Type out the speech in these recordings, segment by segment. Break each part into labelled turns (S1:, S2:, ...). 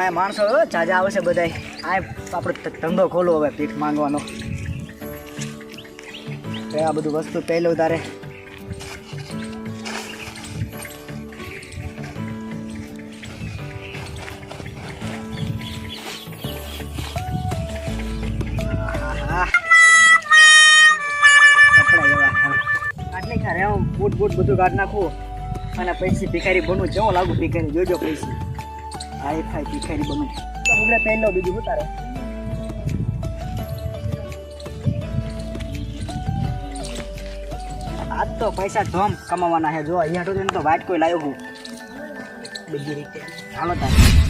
S1: આ માણસો જાજા આવશે બધા આ આપણો ધંધો ખોલો હવે પીઠ માંગવાનો. આ બધું વસ્તુ પહેલું તારે. બૂટ બૂટ બધું કાઢ નાખું. અને પૈસી ભિખારી બનવું કેવો લાગુ ભિખારી જોજો પૈસા. હા એ થાય ભિખારી બનું. તો આપણે પહેલો બીજું ઉતારે આજ તો પૈસા ધોમ કમાવાના છે. જો અહીંયા તો તો વાટ કોઈ લાવ્યો હું. બીજી રીતે. ચાલો તારે.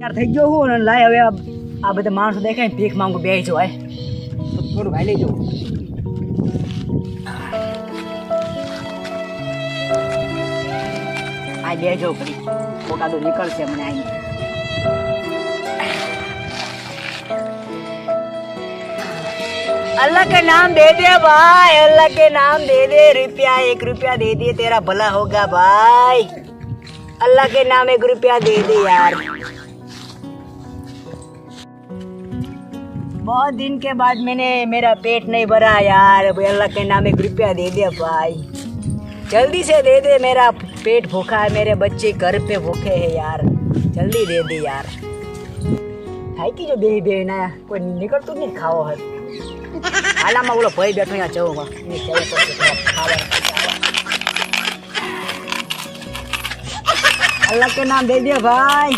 S1: યાર થઈ ગયો હું અને લાય હવે આ- આ બધા માણસો દેખાય ને ભીખ માંગુ બે જો આય તો થોડું ભાઈ લેજો આ બે જો કરી પોતાનું નીકળશે મને આઈ अल्लाह के नाम दे दे भाई अल्लाह के नाम दे दे रुपया एक रुपया दे दे तेरा भला होगा भाई अल्लाह के नाम एक रुपया दे दे यार बहुत दिन के बाद मैंने मेरा पेट नहीं भरा यार भाई अल्लाह के नाम एक रुपया दे दे भाई जल्दी से दे दे मेरा पेट भूखा है मेरे बच्चे घर पे भूखे हैं यार जल्दी दे दे यार થાય કે જો બે બે ના કોઈ નીકળતું જ નહીં ખાવો હોય હાલામાં ઓલો ભાઈ બેઠો અહીંયા જવું એને કહેવું પડશે થોડા ખાવા अल्लाह के नाम दे दिया भाई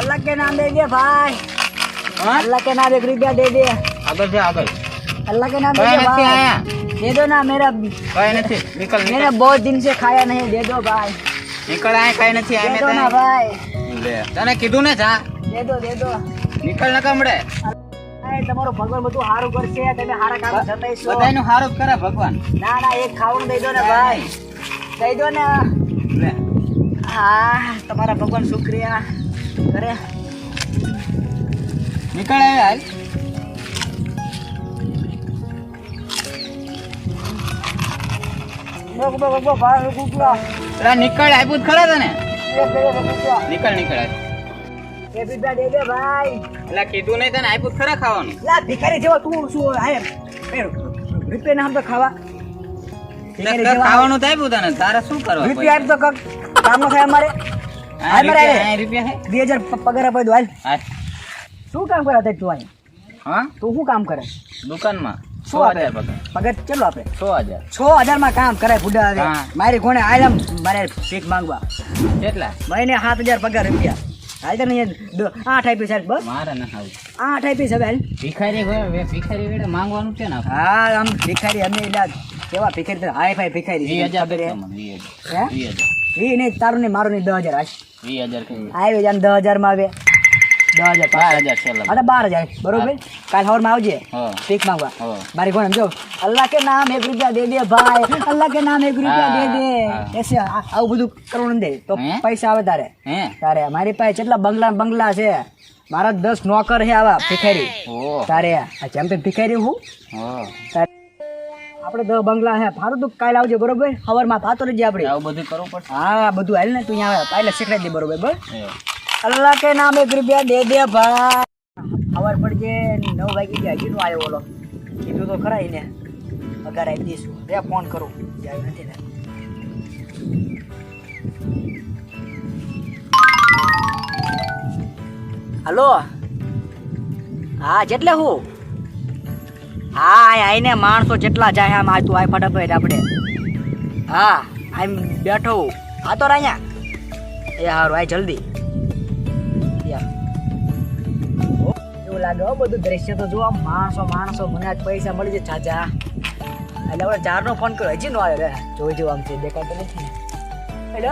S1: अल्लाह के नाम दे दिया भाई
S2: હા?
S1: अल्लाह के नाम एक रुपया दे दिया
S2: આગળ છે આગળ
S1: अल्लाह के नाम दे
S2: कहीं
S1: दिया
S2: नहीं
S1: भाई
S2: आया।
S1: दे दो ना मेरा
S2: કઈ નથી નીકળ
S1: मैंने
S2: નીકળ
S1: बहुत दिन से खाया नहीं दे दो भाई
S2: નીકળ આય કઈ નથી
S1: दे
S2: આય
S1: दो ना
S2: મેં
S1: भाई
S2: લે તને કીધું ને જા
S1: દે દો દે દો
S2: નીકળ ન કમડે
S1: તમારો ભગવાન બધું સારું કરશે તમે સારા કામ જતાઈશો
S2: બધાનું સારું કરે ભગવાન.
S1: ના ના એક ખાવાનું દઈ દો ને ભાઈ. દઈ દો ને.
S2: લે.
S1: હા તમારા ભગવાન શુક્રિયા. કરે.
S2: નીકળે હાલ. નીકળ આપ્યું ખરા તને? નીકળ નીકળ આય.
S1: દે દે ભાઈ.
S2: પેલા કીધું નહીં તને આપ્યું ખરા ખાવાનું.
S1: લા ભિખારી જેવો તું શું આય રૂપિયા ના તો ખાવા.
S2: તે
S1: ભિખારી
S2: તો
S1: જેવા.
S2: ખાવાનું તો આપ્યું તારે શું કરવા
S1: રૂપિયા આપ તો કક કામ નો થાય અમારે. હાલ મારે
S2: રૂપિયા
S1: હાલ.
S2: આ રૂપિયા હે?
S1: બે પગાર આપે હાલ.
S2: હાલ.
S1: શું કામ કરે તું આય?
S2: હા?
S1: તું શું કામ કરે?
S2: દુકાનમાં. સો હજાર. પગાર.
S1: કેટલો આપે?
S2: સો હજાર.
S1: છ હજારમાં કામ કરે બુડા મારી કોને આયમ મારે શીખ માંગવા.
S2: કેટલા?
S1: મહિને સાત હજાર પગાર રૂપિયા. હાલ તને આઠ આપી હાલ બસ.
S2: મારે ના
S1: આઠ આપી હવે હાલ
S2: ભિખારી ભિખારી વેડે માંગવાનું છે ને
S1: હા આમ ભિખારી અમે એટલે કેવા ભિખારી હાય ફાય ભિખારી
S2: વીસ હજાર હજાર.
S1: નહીં તારું નહીં મારું નહીં દસ હજાર
S2: વીસ હજાર
S1: આવે દસ હજારમાં આવે. દસ હજાર
S2: બાર હજાર છેલ્લા
S1: અરે બાર હજાર. બરોબર? કાલ સવારમાં આવજે.
S2: હા.
S1: માંગવા મારી કોણ સમજો. અલ્લાહ કે નામ એક રૂપિયા દે દે ભાઈ. અલ્લાહ કે નામ એક રૂપિયા દે દે.
S2: હા, હા.
S1: એસે આવું બધું કરવાનું દે તો પૈસા આવે તારે. તારે મારી પાસે કેટલા બંગલા બંગલા છે? મારા દસ નોકર છે આવા ભિખારી. તારે આ તે ભિખારી હું? તારે આપણે દસ બંગલા છે. ફારું તું કાલે આવજે બરોબર? સવારમાં પાતો રહેજે આપણે.
S2: આવું બધું કરવું પડશે.
S1: હા બધું હાલ ને તું અહીંયા આવે. એટલે શીખડાઈ દે બરોબર?
S2: એ.
S1: અલ્લાહ કે નામે એક રૂપિયા દે દે ભાઈ. ખબર પડજે નવ વાગી ગયા હજી આવ્યો ઓલો. કીધું તો ખરા એને. અગર આવી દઈશું. બે ફોન કરું. જાય નથી ને. હલો? હા, જેટલે હું? હા આઈને માણસો જેટલા જાય આમ આ તું આ ફટાફટ આપણે. હા, આમ બેઠો હું. હા, તો રાયા એ હારું આ જલ્દી. લાગે હો બધું દ્રશ્ય તો જો માણસો માણસો મને આજ પૈસા મળી જાય ચાચા. એટલે આપણે ચારનો ફોન કર્યો હજી નો આવ્યો રે જોઈ જો આમ છે દેખાતો નથી. એટલે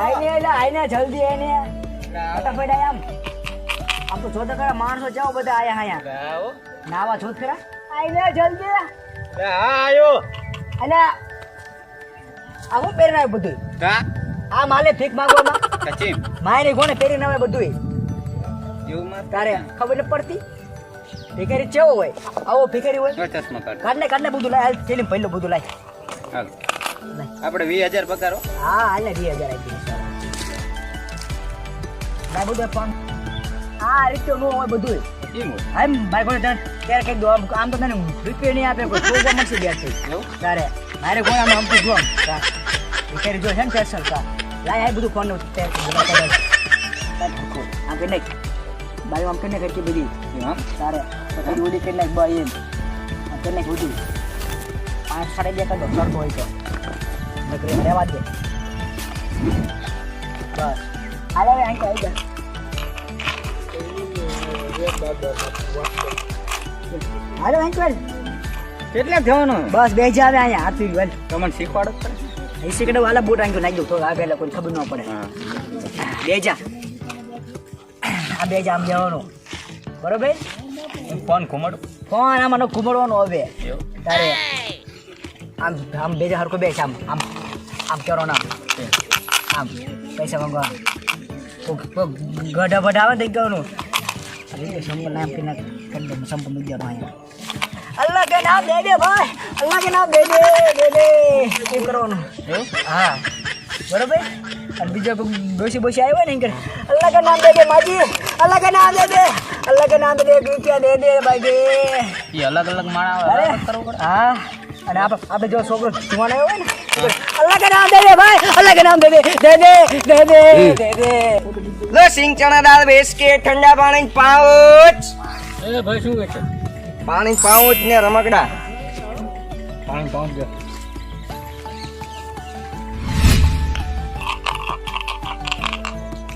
S1: આઈને એટલે આઈને જલ્દી આઈને ફટાફટ આય આમ. આમ તો જોતા ખરા માણસો જાઓ બધા આયા આયા નાવા જોત ખરા. આઈને જલ્દી. એટલે આ હું પહેરીને આવ્યો બધું આ માલે ભીખ માંગવામાં?
S2: કચીમ.
S1: માયને કોને પહેરીને આવે બધું તારે ખબર નથી પડતી? ભિખારી કેવો હોય? આવો ભિખારી હોય?
S2: ચશ્મા કાઢ.
S1: કાઢને કાઢને બધું લાય. થેલી પહેલું બધું લાય.
S2: હાલ. આપણે વીસ હજાર પગારો
S1: હા. હાલ ને વીસ હજાર આપી ભાઈ બધું પણ આ રીતે નો હોય બધું. એમ ભાઈ કોને તને ત્યારે કઈ દો. આમ તો તને રૂપિયો નહીં આપે કોઈ ચોગા મળશે બેઠ
S2: એવું?
S1: તારે મારે કોણ આમ અમતું જો ભિખારી જો છે ને તા. લાય આ બધું ફોન આમ કે નહીં. બાજુ આમ કરીને ખર્ચી બધી?
S2: આમ?
S1: તારે. પછી ઓલી કરી નાખ બાઈ એમ. આ કરી નાખ બધું પાંચ સાડા બે દો સરખો હોય તો. નકરી રહેવા દે. બસ. હાલો હવે અહીં આવી જા. હાલો અહીં ચાલ
S2: કેટલા થવાનું
S1: બસ બે જાવે અહીંયા હાથ ગયું
S2: તમને શીખવાડો પડે.
S1: સિકડે વાલા બૂટ આંખ્યું નાખી દઉં. થોડું આગળ કોઈ ખબર ન પડે. બે જા. આ બે જામ જવાનું. બરોબર?
S2: ફોન ઘુમડ?
S1: ફોન આમાં ઘુમડવાનો હવે. તારે આમ આમ બે હરકો બેસ આમ આમ આમ કરો ના આમ. પૈસા માંગવા. ગઢા બઢા આવે કહેવાનું અરે સંપલ નામ કે ના કરી દે સંપલ મૂકી દેવાનો અહીંયા અલ્લાહ કે નામ દે દે ભાઈ. અલ્લાહ કે નામ દે દે દે દે. એમ કરવાનું.
S2: એવું?
S1: હા. બરોબર? અને બીજો કોઈ ડોસી બોસી આવ્યો ને એમ કરે અલ્લાહ કે નામ દે દે માજી. અલ્લાહ ના દે દે અલગ ના નામ દે દે એક રૂપિયા દે દે ભાઈ દે
S2: એ અલગ અલગ માણા
S1: અરે
S2: અલગ
S1: હા અને આપણે આપણે જો છોકરો જોવાનો આવ્યો હોય ને અલગ નામ દે દે ભાઈ અલગ નામ દે દે દે દે દે દે દે દે.
S3: લો સિંગ ચણા દાળ બિસ્કિટ ઠંડા પાણી પાઉચ.
S2: એ ભાઈ શું છે?
S3: પાણી પાઉચ ને રમકડા.
S2: પાણી પાઉચ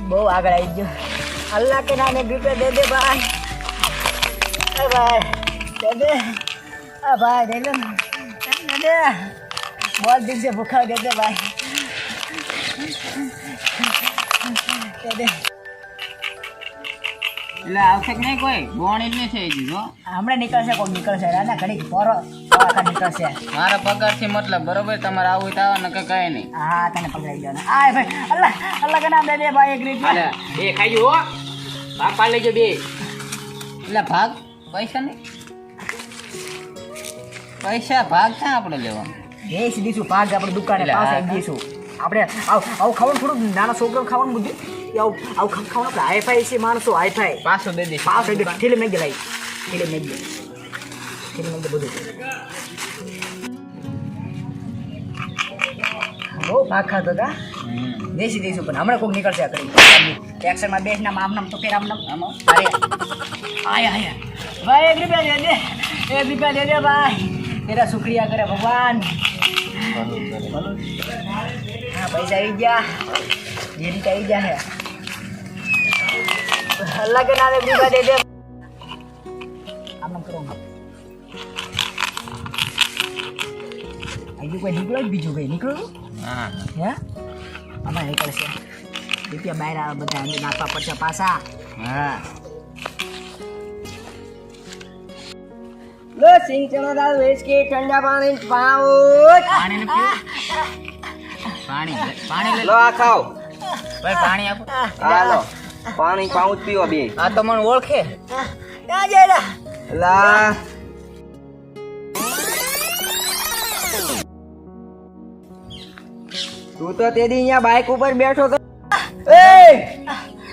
S1: બહુ આગળ આવી ગયો. અલ્લાહ કે નામ એક રૂપિયા દે દે ભાઈ અરે ભાઈ દે દે આ ભાઈ દે દે દે દે बहुत दिन से भूखा दे दे भाई दे दे
S2: એટલે આવશે કે નહીં કોઈ બોણી જ નહીં થઈ ગયું જો
S1: હમણાં નીકળશે કોઈ નીકળશે રાના ઘડી પોરો આખા નીકળશે
S2: મારા પગારથી મતલબ બરોબર તમારે આવું હોય તો આવો ને કે કઈ નહીં
S1: હા તને પકડાઈ ગયો આ ભાઈ અલ્લાહ અલ્લાહ કે નામ દે દે ભાઈ એક રૂપિયા
S2: બે ખાઈ હો ભાગ પાડ લેજો બે. એટલે ભાગ પૈસા નહીં? પૈસા ભાગ ક્યાં આપણે લેવાનો?
S1: બેસી દઈશું ભાગ આપણે દુકાને પાસે દીશું. દઈશું આપણે આવું આવું ખાવાનું થોડું નાના છોકરો ખાવાનું બધું એ આવું આવું ખાવાનું આપણે હાઈફાઈ છે માણસો હાઈફાઈ
S2: પાછો દે દે
S1: પાસ દે ઠેલી મેં ગયેલા ઠેલી મેં ગયેલી ઠેલી મેં બધું. બહુ ભાગ ખાતો હતા
S2: હમ.
S1: દઈશું પણ હમણાં કોઈક નીકળશે આ કરી reaction mah beh nam tuh kiram nam amo ayo ayo ayo bye everybody ya deh everybody ya bye kita syukria kepada Tuhan Nah, bayi saya aja. Jadi kayak aja ya. Allah kenal ibu dede. Amang kerong. Ayo gue hibur lagi juga ini.
S2: Nah.
S1: Ya, apa ya? રૂપિયા બહાર આવે બધા અંદર નાખવા પડશે પાછા
S2: હા
S3: લો સિંગ ચણા દાળ વેચ કે ઠંડા પાણી પાઉચ
S2: પાણી ને પાણી પાણી લે
S3: લો આ ખાઓ
S2: ભાઈ પાણી આપો
S3: હા લો પાણી પાઉચ પીવો બે
S2: આ તો મને ઓળખે
S1: ક્યાં જાય
S3: લા તું તો તે દી અહીંયા બાઇક ઉપર બેઠો તો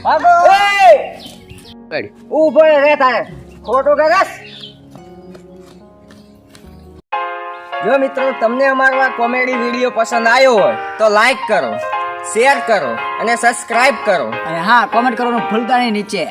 S3: ભાગો એ! ઊભો રે તારે. ખોટો કરસ જો મિત્રો તમને અમારો આ કોમેડી વીડિયો પસંદ આવ્યો હોય તો લાઈક કરો શેર કરો અને સબસ્ક્રાઇબ કરો.
S1: અને હા કોમેન્ટ કરવાનું ભૂલતા નહીં નીચે.